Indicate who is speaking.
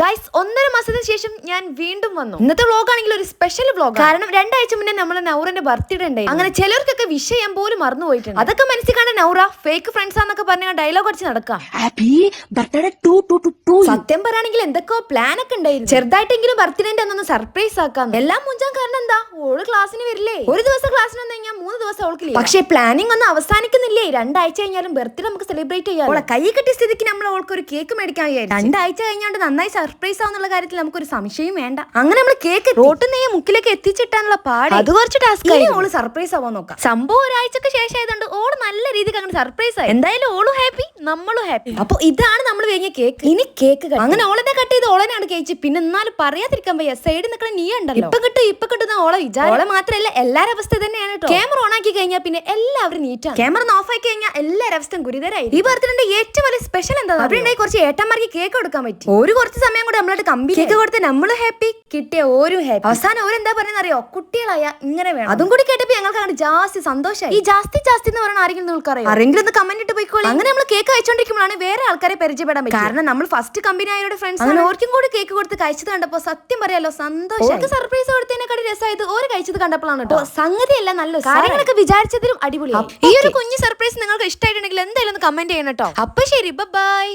Speaker 1: Guys ഒന്നര മാസത്തിന് ശേഷം ഞാൻ വീണ്ടും വന്നു. ഇന്നത്തെ വ്ളോഗ് ആണെങ്കിൽ ഒരു സ്പെഷ്യൽ വ്ളോഗ് കാരണം രണ്ടാഴ്ച മുന്നേ നമ്മൾ നൗറിന്റെ ബർത്ത്ഡേ ഉണ്ടായി അങ്ങനെ ചിലർക്കൊക്കെ വിഷയം പോലും മറന്നു പോയിട്ടുണ്ട്. അതൊക്കെ മനസ്സിൽ കണ്ട നൗറ ഫേക്ക് ഫ്രണ്ട്സ് ആന്നൊക്കെ പറഞ്ഞ ഡയലോഗ് അടിച്ച് നടക്കാം.
Speaker 2: Happy birthday to to to
Speaker 1: സത്യം പറയാണെങ്കിൽ എന്തൊക്കെയോ പ്ലാൻ ഒക്കെ ഉണ്ടായിരുന്നു. ചെറുതായിട്ടെങ്കിലും ബർത്ത്ഡേന്റെ അന്നൊന്ന് സർപ്രൈസ് ആക്കാം. എല്ലാം മുഞ്ചാൻ കാരണം എന്താ? ഓൾ ക്ലാസ്സിന് വരില്ലേ? ഒരു ദിവസം ക്ലാസ്സിന് വന്നു കഴിഞ്ഞാൽ മൂന്ന് ദിവസം അവൾക്ക് പക്ഷേ പ്ലാനിങ് ഒന്നും അവസാനിക്കുന്നില്ലേ? രണ്ടാഴ്ച കഴിഞ്ഞാലും ബർത്ത്ഡേ നമുക്ക് സെലിബ്രേറ്റ് ചെയ്യാം ഓളെ കൈ കെട്ടിയ സ്ഥിതിക്ക് നമ്മൾ അവൾക്ക് ഒരു കേക്ക് മേടിക്കാൻ വിചാരിച്ചു. രണ്ടാഴ്ച കഴിഞ്ഞാണ്ട് നന്നായി സർപ്രൈസ് ആവുന്നുള്ള കാര്യത്തിൽ നമുക്കൊരു സംശയം വേണ്ട. അങ്ങനെ നമ്മൾ കേക്ക് റോട്ടിൽ നിന്ന് മുക്കിലേക്ക് എത്തിച്ചിട്ടാനുള്ള പാട് അത് കുറച്ച് ടാസ്ക് ഓൾ സർപ്രൈസ് ആവാൻ നോക്കാം. സംഭവം ഒരാഴ്ചക്ക് ശേഷം ആയതുകൊണ്ട് ഓൾ രീതിക്ക് അങ്ങനെ സർപ്രൈസ് ആയി. എന്തായാലും ഓളും ഹാപ്പി നമ്മളും ഹാപ്പി അപ്പൊ ഇതാണ് നമ്മൾ കഴിഞ്ഞ കേക്ക് ഇനി കേക്ക് അങ്ങനെ ഓളനെ കട്ട് ചെയ്ത് ഓളനാണ് കഴിച്ച് പിന്നെ എന്നാലും പറയാതിരിക്കാൻ വയ്യ. സൈഡിൽ നിൽക്കണ നീ ഉണ്ടല്ലോ. ഇപ്പൊ കിട്ടും ഇപ്പൊ കിട്ടുന്ന ഓളെ വിചാരം. ഓളെ മാത്രമല്ല എല്ലാവരുടെ അവസ്ഥ തന്നെയാണ് കേട്ടോ ക്യാമറ ഓൺ ആക്കി കഴിഞ്ഞാൽ പിന്നെ എല്ലാവരും നീറ്റാണ്. ക്യാമറ ഓഫ് ആക്കി കഴിഞ്ഞാൽ എല്ലാവരുടെ അവസ്ഥയും ഗുരുതരായി ഈ പറഞ്ഞിട്ടുണ്ട് ഏറ്റവും വലിയ സ്പെഷ്യൽ എന്താ അവിടെ കുറച്ച് ഏട്ടന്മാർക്ക് കേക്ക് കൊടുക്കാൻ പറ്റി. ഒരു കുറച്ച് സമയം കൂടെ നമ്മളായിട്ട് കമ്പി കേക്ക് കൊടുത്ത് നമ്മൾ ഹാപ്പി കിട്ടിയ ഓരോ ഹാപ്പി അവസാനം ഓരെന്താ പറയുന്ന അറിയോ? കുട്ടികളായ ഇങ്ങനെ വേണം. അതും കൂടി കേട്ടപ്പോ ഞങ്ങൾക്ക് അങ്ങനെ ജാസ്തി സന്തോഷമായി ഈ ജാസ്തി ജാസ്തി എന്ന് പറയുന്ന ആരെങ്കിലും നിങ്ങൾക്ക് അറിയാം ആരെങ്കിലും ഒന്ന് കമന്റ് ഇട്ട് പോയിക്കോളൂ. അങ്ങനെ നമ്മൾ കേക്ക് അയച്ചോണ്ടിരിക്കുമ്പോഴാണ് വേറെ ആൾക്കാരെ പരിചയപ്പെടാൻ പറ്റും കാരണം നമ്മൾ ഫസ്റ്റ് കമ്പനി ആയവരുടെ ഫ്രണ്ട്സ് അങ്ങനെ ഓർക്കും കൂടി കേക്ക് കൊടുത്ത് കഴിച്ചത് കണ്ടപ്പോ സത്യം പറയാലോ സന്തോഷം. സർപ്രൈസ് കൊടുത്തതിനെക്കാട്ടി രസമായത് ഓര് കഴിച്ചത് കണ്ടപ്പോഴാണ് കേട്ടോ. സംഗതിയല്ല നല്ല കാര്യങ്ങളൊക്കെ വിചാരിച്ചതിലും അടിപൊളി ഈ ഒരു കുഞ്ഞു സർപ്രൈസ് നിങ്ങൾക്ക് ഇഷ്ടമായിട്ടുണ്ടെങ്കിൽ എന്തായാലും ഒന്ന് കമന്റ് ചെയ്യണം കേട്ടോ. അപ്പൊ ശരി ബൈ